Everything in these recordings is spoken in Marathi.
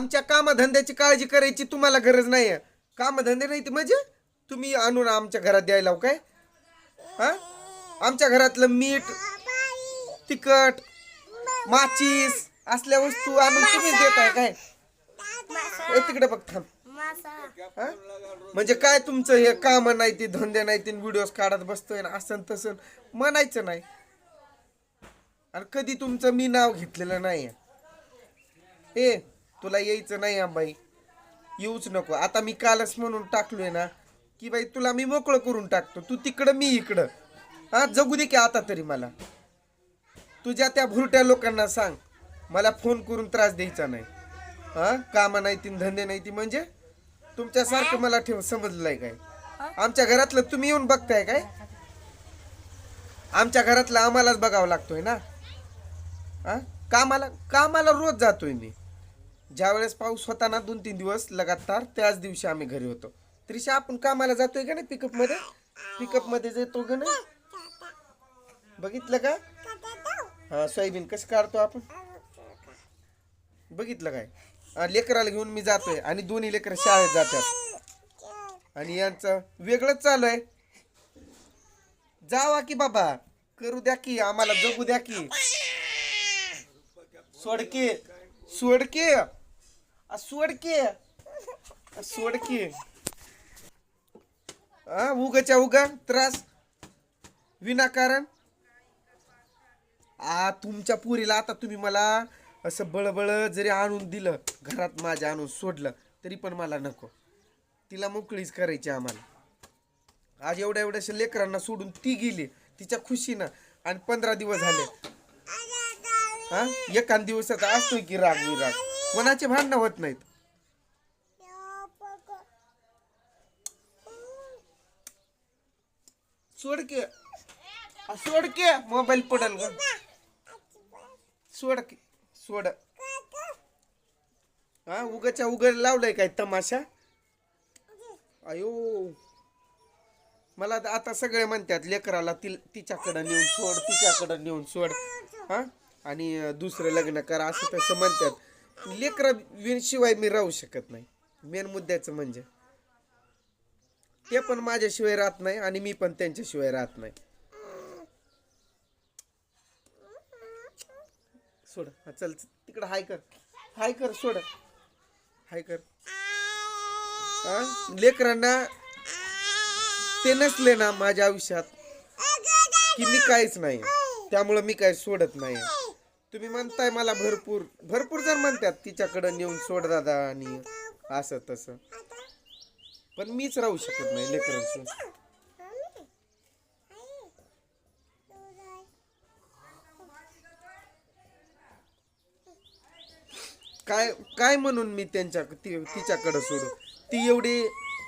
आमच्या कामधंद्याची काळजी करायची तुम्हाला गरज नाही कामधंदे नाही ते म्हणजे तुम्ही आणून आमच्या घरात द्यायला काय? हा? आमच्या घरातलं मीठ तिखट माचीस असल्या वस्तू आणून तुम्हीच देताय काय? ए तिकडे बघ थांब. हा? म्हणजे काय तुमचं हे काम नाही ती धंदे नाही ती व्हिडिओ काढत बसतोय ना असं तसं म्हणायचं नाही. आणि कधी तुमचं मी नाव घेतलेलं नाही ए तुला यायचं नाही बाई. येऊच नको. आता मी कालच म्हणून टाकलोय ना की बाई तुला मी मोकळं करून टाकतो. तू तिकडं मी इकडं. हा जगू दे की आता तरी मला. तुझ्या त्या भुरट्या लोकांना सांग मला फोन करून त्रास द्यायचा नाही. हा कामं नाही ती धंदे नाही ती म्हणजे तुमच्यासारखं मला ठेव समजलंय काय? आमच्या घरातलं तुम्ही येऊन बघताय काय? आमच्या घरातलं आम्हालाच बघावं लागतोय ना? हा? कामाला कामाला रोज जातोय मी. ज्या वेळेस पाऊस होता ना दोन तीन दिवस लगातार त्याच दिवशी आम्ही घरी होतो. त्रिशा आपण कामाला जातोय का नाही पिकअपमध्ये? पिकअपमध्ये जातो का नाही? बघितलं का? हा सोयाबीन कसं काढतो आपण? बघितलं काय? लेकराला घेऊन मी जातोय आणि दोन्ही लेकर शाळेत जातात. आणि यांचं वेगळंच चालू आहे. जावा की बाबा करू द्या की आम्हाला जगू द्या की. सोडके सोडके. आ, सोडके. आ, सोडके. हा उगाच्या उगा त्रास. विनाकारण. आ तुमच्या पुरीला आता तुम्ही मला असं बळबळ जरी आणून दिलं घरात माझ्या आणून सोडलं तरी पण मला नको. तिला मोकळीच करायची आम्हाला. आज एवढ्या एवढ्याशा लेकरांना सोडून ती गेली तिच्या खुशीनं. आणि पंधरा दिवस झाले हा? एखाद दिवसाचा असतोय की राग मी राग कोणाचे भांडणं होत नाहीत? सोड के. सोड के. मोबाईल पडल ग. सोड सोड. हा उगाच्या उघड लावलाय काय तमाशा? अयो. मला तर आता सगळे म्हणतात लेकराला ति तिच्याकडं नेऊन सोड तिच्याकडं नेऊन सोड. हा? आणि दुसरं लग्न करा असं तसं म्हणतात. लेकरा शिवाय मी राहू शकत नाही. मेन मुद्द्याचं म्हणजे. ते पण माझ्याशिवाय राहत नाही आणि मी पण त्यांच्याशिवाय राहत नाही. सोड. चल तिकडं हाय कर. हाय कर सोड. हाय कर. लेकरांना ते नसले ना माझ्या आयुष्यात की मी काहीच नाही. त्यामुळं मी काही सोडत नाही. तुम्ही म्हणताय मला भरपूर भरपूर जण म्हणतात तिच्याकडं नेऊन सोड दादा आणि असं तसं. पण मीच राहू शकत नाही लेकरांशी काय काय म्हणून मी त्यांच्या ती तिच्याकडं सोडू? ती एवढी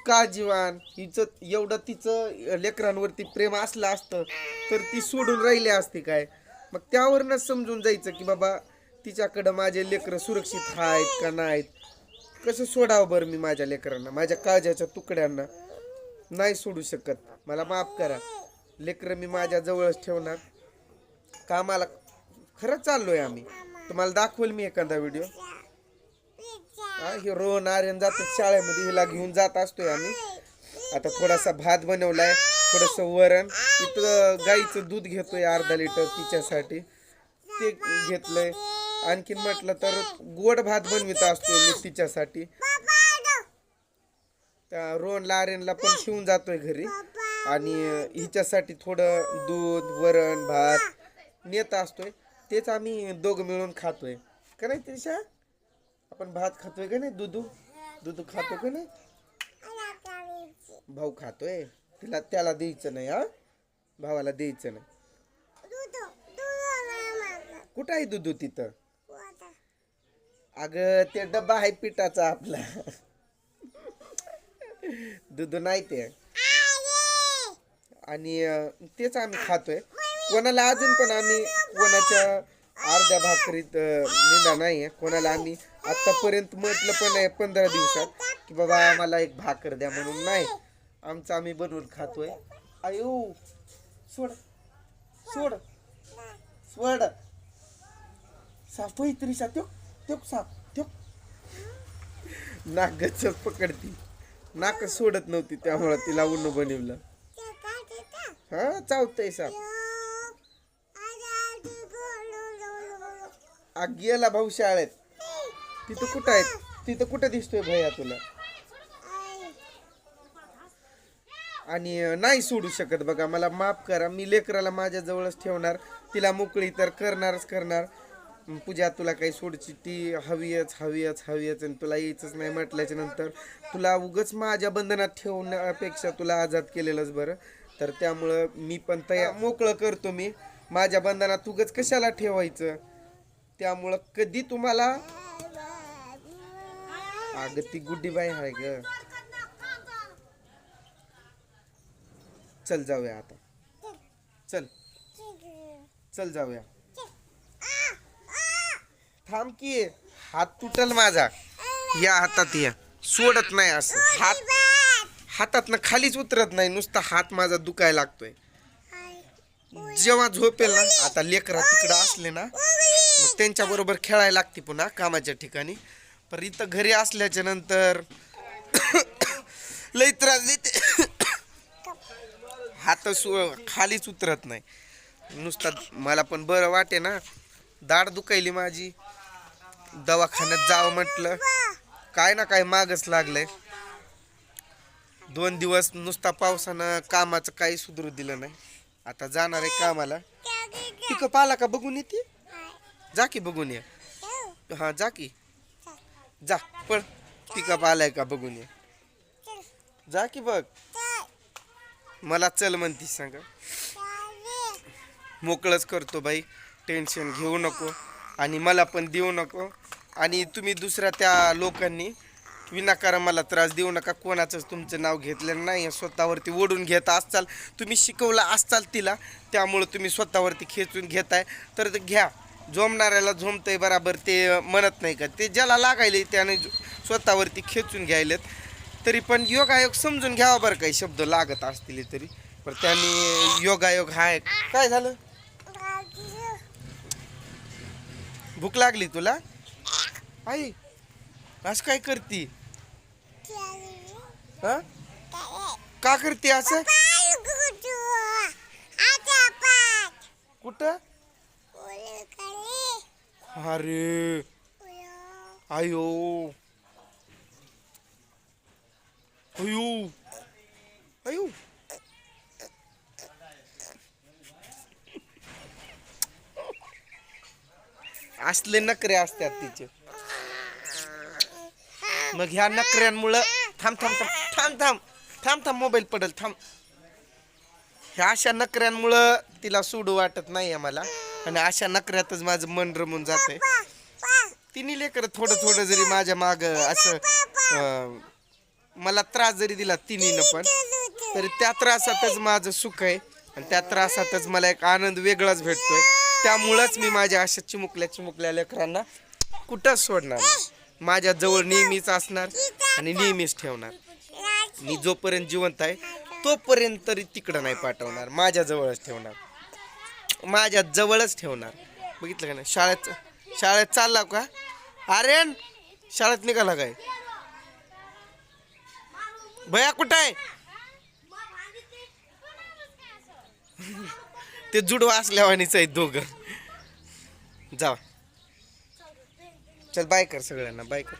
काजीवान हिचं एवढं तिचं लेकरांवरती प्रेम असलं असतं तर ती सोडून राहिली असते काय? मग त्यावरनच समजून जायचं की बाबा तिच्याकडं माझे लेकरं सुरक्षित आहेत का नाहीत? कसं सोडावं बरं मी माझ्या लेकरांना माझ्या काळजाच्या तुकड्यांना? नाही सोडू शकत. मला माफ करा. लेकरं मी माझ्या जवळच ठेवणार. कामाला खरंच चाललोय आम्ही. तुम्हाला दाखवेल मी एखादा व्हिडिओ? हा हे रोहन आर्यन जातात शाळेमध्ये हिला घेऊन जात असतोय आम्ही. आता थोडासा भात बनवलाय. थोडस वरण. इथं गाईचं दूध घेतोय अर्धा लिटर तिच्यासाठी. ते घेतलंय. आणखीन म्हटलं तर गोड भात बनवित असतोय मी तिच्यासाठी. त्या रोहनला आर्यनला पण शिवून जातोय घरी. आणि हिच्यासाठी थोडं दूध वरण भात नेत असतोय. तेच आम्ही दोघं मिळून खातोय. का नाही त्रिशा? आपण भात खातोय का नाही दुधू? दुधू खातो का नाही? भाऊ खातोय? तिला त्याला द्यायचं नाही हा? भावाला द्यायचं नाही. कुठं आहे दुधू तिथं? अगं ते डब्बा आहे पिठाचा आपला. दुधू नाही ते. आणि तेच आम्ही खातोय. कोणाला अजून पण आम्ही कोणाच्या अर्ध्या भाकरीत निंदा नाही कोणाला आम्ही आतापर्यंत म्हटलं पण आहे पंधरा दिवसात की बाबा आम्हाला एक भाकर द्या म्हणून नाही. आमचं आम्ही बनवून खातोय. आयो सोड सोड सोड. साप तरी सा त्यो त्यो साप त्यो नाक गच्चच पकडती. नाक सोडत नव्हती त्यामुळे तिला उन्ह बनवलं. हा चावतय साप. आ गेला भाऊ शाळेत. तिथं कुठं आहे तिथं कुठं दिसतोय भैया तुला? आणि नाही सोडू शकत बघा. मला माफ करा. मी लेकराला माझ्याजवळच ठेवणार. तिला मोकळी तर करणारच करणार. पूजा तुला काही सोडची ती हवीच हवीच हवीयच आणि तुला यायचंच नाही म्हटल्याच्या नंतर तुला उगच माझ्या बंधनात ठेवण्यापेक्षा तुला आझाद केलेलंच बरं. तर त्यामुळं मी पण तयार मोकळं करतो मी. माझ्या बंधनात उगच कशाला ठेवायचं? त्यामुळं कधी तुम्हाला अगं ती गुड्डीबाई आहे ग. चल जाऊया आता. चल. चल जाऊया. थांब की हात तुटल माझा. या हातात या. सोडत नाही असं. हात हातातनं खालीच उतरत नाही. नुसता हात माझा दुखायला लागतोय. जेव्हा झोपेल ना आता लेकरा तिकडं असले ना मग त्यांच्या बरोबर खेळायला लागते पुन्हा कामाच्या ठिकाणी. पण इथं घरी असल्याच्या नंतर लई त्रास देते. हात सु खालीच उतरत नाही. नुसता मला पण बरं वाटे ना. दाढ दुखायली माझी. दवाखान्यात जावं म्हटलं. काय ना काय मागच लागलंय. दोन दिवस नुसता पावसानं कामाचं काही सुधरू दिलं नाही. आता जाणार आहे कामाला. पिकं पाला का बघून येते? जा की बघून ये. हा जा की. जा पण पिकअप आलाय का बघून ये. जा की बघ. मला चल म्हणती सांग. मोकळच करतो बाई. टेन्शन घेऊ नको आणि मला पण देऊ नको. आणि तुम्ही दुसऱ्या त्या लोकांनी विनाकारण मला त्रास देऊ नका. कोणाचंच तुमचं नाव घेतलेलं नाही स्वतःवरती ओढून घेत असताल तुम्ही शिकवलं असताल तिला. त्यामुळं तुम्ही स्वतःवरती खेचून घेताय. तर ते घ्या. झोमणाऱ्याला झोमतंय बराबर. ते म्हणत नाही का? ते ज्याला लागायले त्याने स्वतःवरती खेचून घ्यायलेत. तरी पण योगायोग समजून घ्यावा बरं काही शब्द लागत असतील तरी. पण त्यांनी योगायोग हाय काय झालं? भूक लागली तुला? आई असं काय करती? हा? का करते असं? कुठं? अरे. आयो. अयो. अयो. असले नकरे असतात तिचे. मग ह्या नकऱ्यांमुळं थांब थांब थांब थांब थांब थांब थांब मोबाईल पडल थांब. ह्या अशा नकऱ्यांमुळं तिला सोडू वाटत नाही आम्हाला. आणि अशा नकऱ्यातच माझं मन रमून जाते तिने लेकर थोडं थोडं जरी माझ्या माग असं मला त्रास जरी दिला तिनीनं पण तरी त्या त्रासातच माझं सुख आहे आणि त्या त्रासातच मला एक आनंद वेगळाच भेटतोय. त्यामुळंच मी माझ्या अशा चिमुकल्या चिमुकल्या लेकरांना कुठंच सोडणार नाही. माझ्या जवळ नेहमीच असणार आणि नेहमीच ठेवणार. मी जोपर्यंत जिवंत आहे तोपर्यंत तरी तिकडं नाही पाठवणार. माझ्या जवळच ठेवणार. माझ्या जवळच ठेवणार. बघितलं का नाही? शाळेत शाळेत चालला का? आर्यन शाळेत निघाला काय? भया कुठं आहे? ते जुडवा असल्यावानीच आहेत दोघं. जा चल बाय कर सगळ्यांना बाय कर.